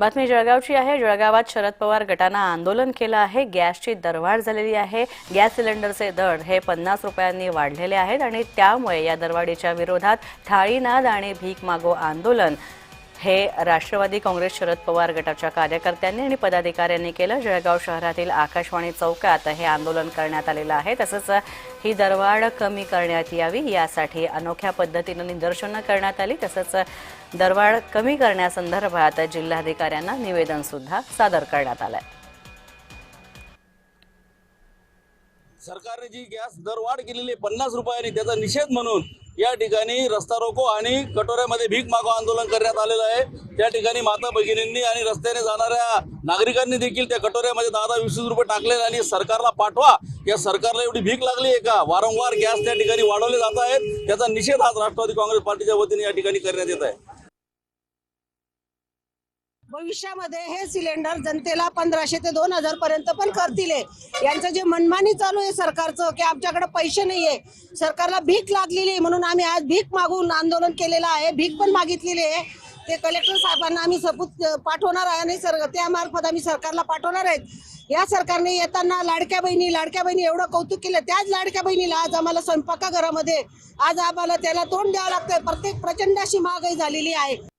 बातमी जळगावची आहे. जळगावात शरद पवार गटानं आंदोलन केलं आहे. गॅसची दरवाढ झालेली आहे. गॅस सिलेंडरचे दर हे पन्नास रुपयांनी वाढलेले आहेत आणि त्यामुळे या दरवाढीच्या विरोधात थाळीनाद आणि भीक मागो आंदोलन हे राष्ट्रवादी काँग्रेस शरद पवार गटाच्या कार्यकर्त्यांनी आणि पदाधिकाऱ्यांनी केलं. जळगाव शहरातील आकाशवाणी चौकात हे आंदोलन करण्यात आलेलं आहे. तसंच ही दरवाढ कमी करण्यात यावी यासाठी अनोख्या पद्धतीनं निदर्शनं करण्यात आली. तसंच दरवाढ कमी करण्यासंदर्भात जिल्हाधिकाऱ्यांना निवेदन सुद्धा सादर करण्यात आलंय. सरकारने जी गॅस दरवाढ केलेली पन्नास रुपयांनी त्याचा निषेध म्हणून या ठिकाणी रस्ता रोको आणि कटोऱ्यामध्ये भीक मागो आंदोलन करण्यात आलेलं आहे. त्या ठिकाणी माता भगिनींनी आणि रस्त्याने जाणाऱ्या नागरिकांनी देखील त्या कटोऱ्यामध्ये दहा दहा वीस वीस रुपये टाकले आणि सरकारला पाठवा. या सरकारला एवढी भीक लागली आहे का? वारंवार गॅस त्या ठिकाणी वाढवले जात आहेत. त्याचा निषेध आज राष्ट्रवादी काँग्रेस पार्टीच्या वतीने या ठिकाणी करण्यात येत आहे. भविष्यामध्ये हे सिलेंडर जनतेला पंधराशे ते दोन हजार पर्यंत पण करतील यांचं जे मनमानी चालू आहे सरकारचं की आमच्याकडे पैसे नाहीये सरकारला भीक लागलेली आहे म्हणून आम्ही आज भीक मागून आंदोलन केलेलं आहे. भीक पण मागितलेली आहे. ते कलेक्टर साहेबांना आम्ही सबूत पाठवणार आहे आणि सर त्यामार्फत आम्ही सरकारला पाठवणार आहेत. या सरकारने येताना लाडक्या बहिणी लाडक्या बहिणी एवढं कौतुक केलं. त्याच लाडक्या बहिणीला आज आम्हाला स्वयंपाकाघरामध्ये आज आम्हाला त्याला तोंड द्यावं लागतंय. प्रत्येक प्रचंड अशी महागाई झालेली आहे.